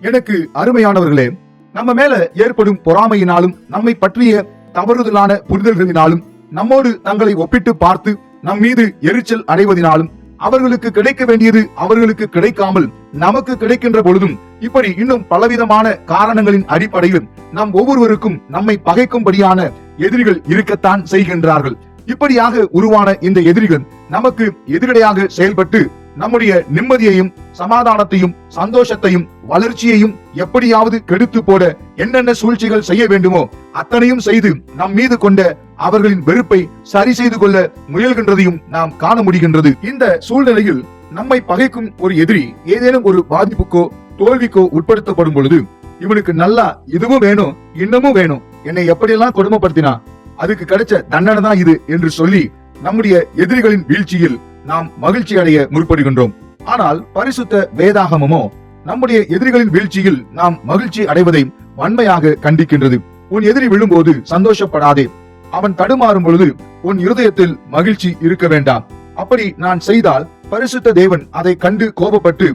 எனக்கு அருமையானவர்களே நம்ம மேல ஏற்படும் பொறாமையினாலும் நம்மை பற்றிய தவறுதலான புரிதல்களினாலும் நம்மோடு தங்களை ஒப்பிட்டு பார்த்து நம் மீது எரிச்சல் அடைவதினாலும் அவர்களுக்கு கிடைக்க வேண்டியது அவர்களுக்கு கிடைக்காமல் நமக்கு கிடைக்கின்ற பொழுதும் இப்படி இன்னும் பலவிதமான காரணங்களின் அடிப்படையில் நம் ஒவ்வொருவருக்கும் நம்மை பகைக்கும்படியான எதிரிகள் இருக்கத்தான் செய்கின்றார்கள். இப்படியாக உருவான இந்த எதிரிகள் நமக்கு எதிரடையாக செயல்பட்டு நம்முடைய நிம்மதியையும் சமாதானத்தையும் சந்தோஷத்தையும் வளர்ச்சியையும் எப்படியாவது கெடுத்து போட என்னென்ன சூழ்ச்சிகள் செய்ய வேண்டுமோ அத்தனையும் செய்து நம் மீது கொண்ட அவர்களின் வெறுப்பை சரி செய்து கொள்ள முயல்கின்றதையும் நாம் காண முடிகின்றது. இந்த சூழ்நிலையில் நம்மை பகைக்கும் ஒரு எதிரி ஏதேனும் ஒரு பாதிப்புக்கோ தோல்விக்கோ உட்படுத்தப்படும் பொழுது இவனுக்கு நல்லா இதுவும் வேணும் இன்னமும் வேணும். என்னை எப்படியெல்லாம் கொடுமைப்படுத்தினா அதுக்கு கிடைச்ச தண்டனை தான் இது என்று சொல்லி நம்முடைய எதிரிகளின் வீழ்ச்சியில் நாம் மகிழ்ச்சி அடைய முற்படுகின்றோம். ஆனால் பரிசுத்த வேதாகமமோ நம்முடைய எதிரிகளின் வீழ்ச்சியில் நாம் மகிழ்ச்சி அடைவதை வன்மையாக கண்டிக்கின்றது. உன் எதிரி விழும்போது சந்தோஷப்படாதே. அவன் தடுமாறும் பொழுது உன் இருதயத்தில் மகிழ்ச்சி இருக்க வேண்டாம். அப்படி நான் செய்தால் பரிசுத்த தேவன் அதை கண்டு கோபப்பட்டு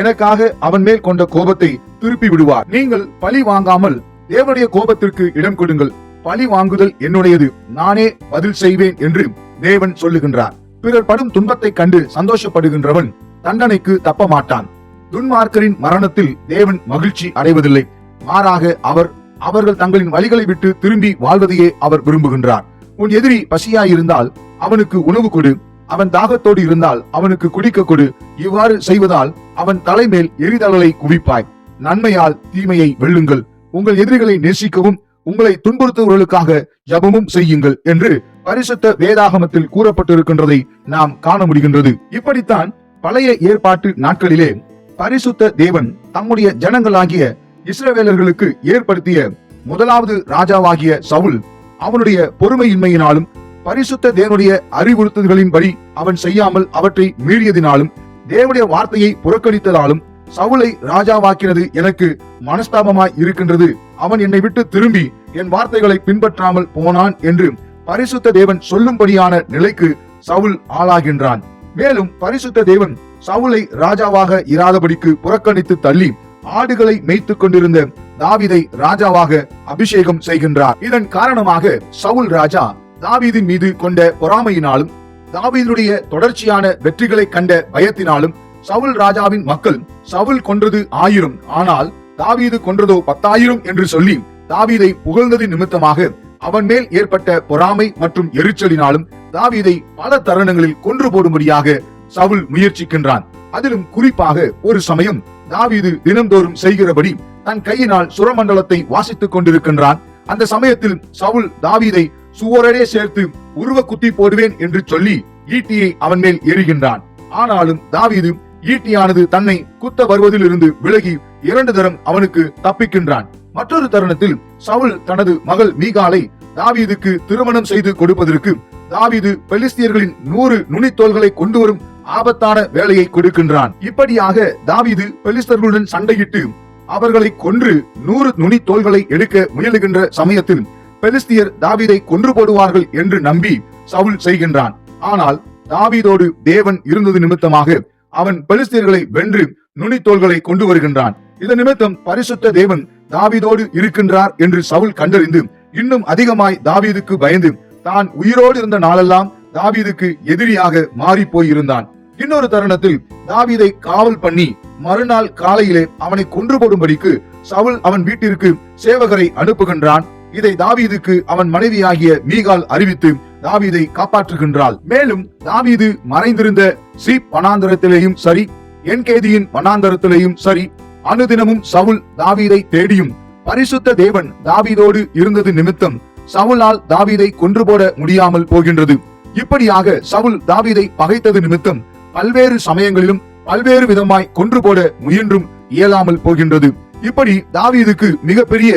எனக்காக அவன் மேல் கொண்ட கோபத்தை திருப்பி விடுவார். நீங்கள் பழி வாங்காமல் தேவனுடைய கோபத்திற்கு இடம் கொடுங்கள். பழி வாங்குதல் என்னுடையது. நானே பதில் செய்வேன் என்று தேவன் சொல்லுகின்றார். பிறர் படும் துன்பத்தை கண்டு சந்தோஷப்படுகின்றவன் தண்டனைக்கு தப்ப மாட்டான் துன்மார்க்கரின் மரணத்தில் தேவன் மகிழ்ச்சி அடைவதில்லை. மாறாக அவர் அவர்கள் தங்களின் வழிகளை விட்டு திரும்பி வாழ்வதையே அவர் விரும்புகின்றார். உன் எதிரி பசியாயிருந்தால் அவனுக்கு உணவு கொடு. அவன் தாகத்தோடு இருந்தால் அவனுக்கு குடிக்க கொடு. இவ்வாறு செய்வதால் அவன் தலைமேல் எரிதழலை குவிப்பாய். நன்மையால் தீமையை வெல்லுங்கள். உங்கள் எதிரிகளை நேசிக்கவும் உங்களை துன்புறுத்துவர்களுக்காக ஜபமும் செய்யுங்கள் என்று பரிசுத்த வேதாகமத்தில் கூறப்பட்டிருக்கின்றதை நாம் காண முடிகின்றது. இப்படித்தான் பழைய ஏற்பாட்டு நாட்களிலே பரிசுத்த தேவன் தம்முடைய ஜனங்களாகிய இஸ்ரவேலர்களுக்கு ஏற்படுத்திய முதலாவது ராஜாவாகிய சவுல் அவனுடைய பொறுமையின்மையினாலும் பரிசுத்த தேவனுடைய அறிவுறுத்தல்களின்படி அவன் செய்யாமல் அவற்றை மீறியதினாலும் தேவனுடைய வார்த்தையை புறக்கணித்ததாலும் சவுலை ராஜாவாக்கினது எனக்கு மனஸ்தாபமாய் இருக்கின்றது. அவன் என்னை விட்டு திரும்பி என் வார்த்தைகளை பின்பற்றாமல் போனான் என்று பரிசுத்த தேவன் சொல்லும்படியான நிலைக்கு சவுல் ஆளாகின்றான். மேலும் பரிசுத்த தேவன் சவுலை ராஜாவாக இராதபடிக்கு புறக்கணித்து தள்ளி ஆடுகளை மேய்த்துக் கொண்டிருந்த தாவிதை ராஜாவாக அபிஷேகம் செய்கின்றார். இதன் காரணமாக சவுல் ராஜா தாவீதின் மீது கொண்ட பொறாமையினாலும் தாவீதுடைய தொடர்ச்சியான வெற்றிகளை கண்ட பயத்தினாலும் சவுல் ராஜாவின் மக்கள் சவுல் கொன்றது ஆயிரம். ஆனால் தாவீது கொன்றதோ பத்தாயிரம் என்று சொல்லி தாவீதை புகழ்ந்தது நிமித்தமாக அவன் மேல் ஏற்பட்ட பொறாமை மற்றும் எரிச்சலினாலும் தாவீதை பல தருணங்களில் கொன்று போடும்படியாக சவுல் முயற்சிக்கின்றான். அதிலும் குறிப்பாக ஒரு சமயம் தாவீது தினம்தோறும் செய்கிறபடி தன் கையினால் சுரமண்டலத்தை வாசித்துக் கொண்டிருக்கின்றான். அந்த சமயத்தில் சவுல் தாவீதை சுவரடே சேர்த்து உருவ குத்தி போடுவேன் என்று சொல்லி ஈட்டியை அவன் மேல் எறிகின்றான். ஆனாலும் தாவீது ஈட்டியானது தன்னை குத்த வருவதிலிருந்து விலகி இரண்டு தரம் அவனுக்கு தப்பிக்கின்றான். மற்றொரு தருணத்தில் சவுல் தனது மகள் மீகாலை தாவீதுக்கு திருமணம் செய்து கொடுப்பதற்கு தாவீது பெலிஸ்தியர்களின் நூறு நுனித்தோள்களை கொண்டு வரும் ஆபத்தான வேலையை கொடுக்கின்றான். இப்படியாக தாவீது பெலிஸ்தர்களுடன் சண்டையிட்டு அவர்களை கொன்று நூறு நுனித்தோள்களை எடுக்க முயலுகின்ற சமயத்தில் பெலிஸ்தியர் தாவீதை கொன்று போடுவார்கள் என்று நம்பி சவுல் செய்கின்றான். ஆனால் தாவீதோடு தேவன் இருந்தது நிமித்தமாக அவன் பெலிஸ்தீர்களை வென்று நுனித்தோள்களை கொண்டு வருகின்றான். இதன் நிமித்தம் பரிசுத்த தேவன் தாவீதோடு இருக்கின்றார் என்று சவுல் கண்டறிந்து இன்னும் அதிகமாய் தாவீதுக்கு பயந்து தான் உயிரோடு இருந்த நாளெல்லாம் தாவீதுக்கு எதிரியாக மாறி போயிருந்தான். இன்னொரு தருணத்தில் தாவீதை காவல் பண்ணி மறுநாள் காலையிலே அவனை கொன்று போடும்படிக்கு சவுல் அவன் வீட்டிற்கு சேவகரை அனுப்புகின்றான். இதை தாவீதுக்கு அவன் மனைவியாகிய மீகால் அறிவித்து தாவீதை காப்பாற்றுகின்றாள். மேலும் தாவீது மறைந்திருந்த சி வனாந்தரத்திலேயும் சரி என்கேதியின் வனாந்தரத்திலேயும் சரி அனுதினமும் சவுல் தாவீதை தேடியும். பரிசுத்த தேவன் தாவீதோடு இருந்தது நிமித்தம் சவுலால் தாவீதை கொன்று போட முடியாமல் போகின்றது. இப்படியாக சவுல் தாவீதை பகைத்தது நிமித்தம் பல்வேறு சமயங்களிலும் பல்வேறு விதமாய் கொன்று போட முயன்றும் இயலாமல் போகின்றது. இப்படி தாவீதுக்கு மிகப்பெரிய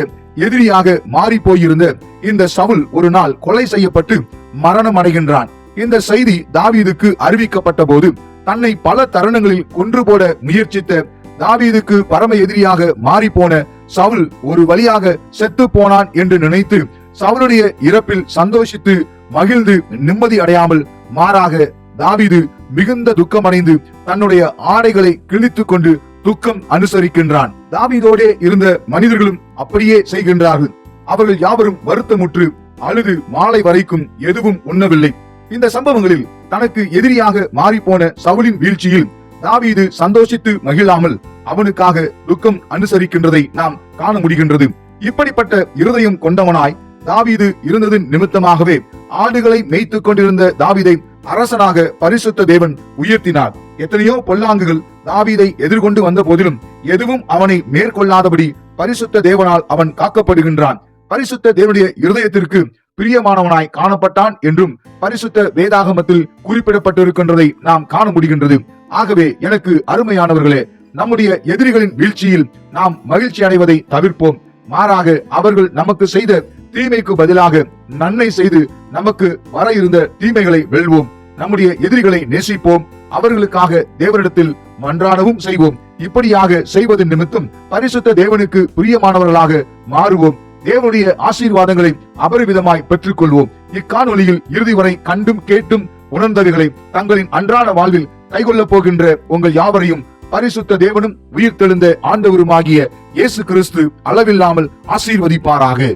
எதிரியாக மாறி போயிருந்த இந்த சவுல் ஒரு நாள் கொலை செய்யப்பட்டு மரணம் அடைகின்றான். இந்த செய்தி தாவீதுக்கு அறிவிக்கப்பட்ட போது தன்னை பல தருணங்களில் கொன்று போட முயற்சித்த தாவீதுக்கு பரம எதிரியாக மாறி போன சவுல் ஒரு வழியாக செத்து போனான் என்று நினைத்து சவுலுடைய இறப்பில் சந்தோஷித்து மகிழ்ந்து நிம்மதி அடையாமல் மாறாக தாவீது மிகுந்த துக்கமடைந்து தன்னுடைய ஆடைகளை கிழித்துக் கொண்டு துக்கம் அனுசரிக்கின்றான். தாவீதோடே இருந்த மனிதர்களும் அப்படியே செய்கின்றார்கள். அவர்கள் யாவரும் வருத்தமுற்று அழுது மாலை வரைக்கும் எதுவும் உண்ணவில்லை. இந்த சம்பவங்களில் தனக்கு எதிரியாக மாறிப்போன சவுலின் வீழ்ச்சியில் தாவீது சந்தோஷித்து மகிழாமல் அவனுக்காக துக்கம் அனுசரிக்கின்றதை நாம் காண முடிகின்றது. இப்படிப்பட்ட இருதயம் கொண்டவனாய் தாவீது இருந்ததின் நிமித்தமாகவே ஆடுகளை மேய்த்துக் கொண்டிருந்த தாவீதை அரசனாக பரிசுத்த தேவன் உயர்த்தினார். எத்தனையோ பொல்லாங்குகள் தாவீதை எதிர்கொண்டு வந்த போதிலும் எதுவும் அவனை மேற்கொள்ளாதபடி பரிசுத்த தேவனால் அவன் காக்கப்படுகின்றான். பரிசுத்த தேவனுடைய இருதயத்திற்கு பிரியமானவனாய் காணப்பட்டான் என்றும் பரிசுத்த வேதாகமத்தில் குறிப்பிடப்பட்டிருக்கின்றதை நாம் காண முடிகின்றது. ஆகவே எனக்கு அருமையானவர்களே நம்முடைய எதிரிகளின் வீழ்ச்சியில் நாம் மகிழ்ச்சி அடைவதை தவிர்ப்போம். மாறாக அவர்கள் நமக்கு செய்த தீமைக்கு பதிலாக நன்மை செய்து நமக்கு வர இருந்த தீமைகளை வெல்வோம். நம்முடைய எதிரிகளை நேசிப்போம். அவர்களுக்காக தேவரிடத்தில் மன்றாடவும் செய்வோம். இப்படியாக செய்வதன் நிமித்தம் பரிசுத்த தேவனுக்கு பிரியமானவர்களாக மாறுவோம். தேவனுடைய ஆசீர்வாதங்களை அபரிவிதமாய் பெற்றுக்கொள்வோம். இக்காணொலியில் இறுதி வரை கண்டும் கேட்டும் உணர்ந்தவைகளை தங்களின் அன்றாட வாழ்வில் கைகொள்ளப் போகின்ற உங்கள் யாவரையும் பரிசுத்த தேவனும் உயிர்த்தெழுந்த ஆண்டவருமாகிய இயேசு கிறிஸ்து அளவில்லாமல் ஆசீர்வதிப்பாராக.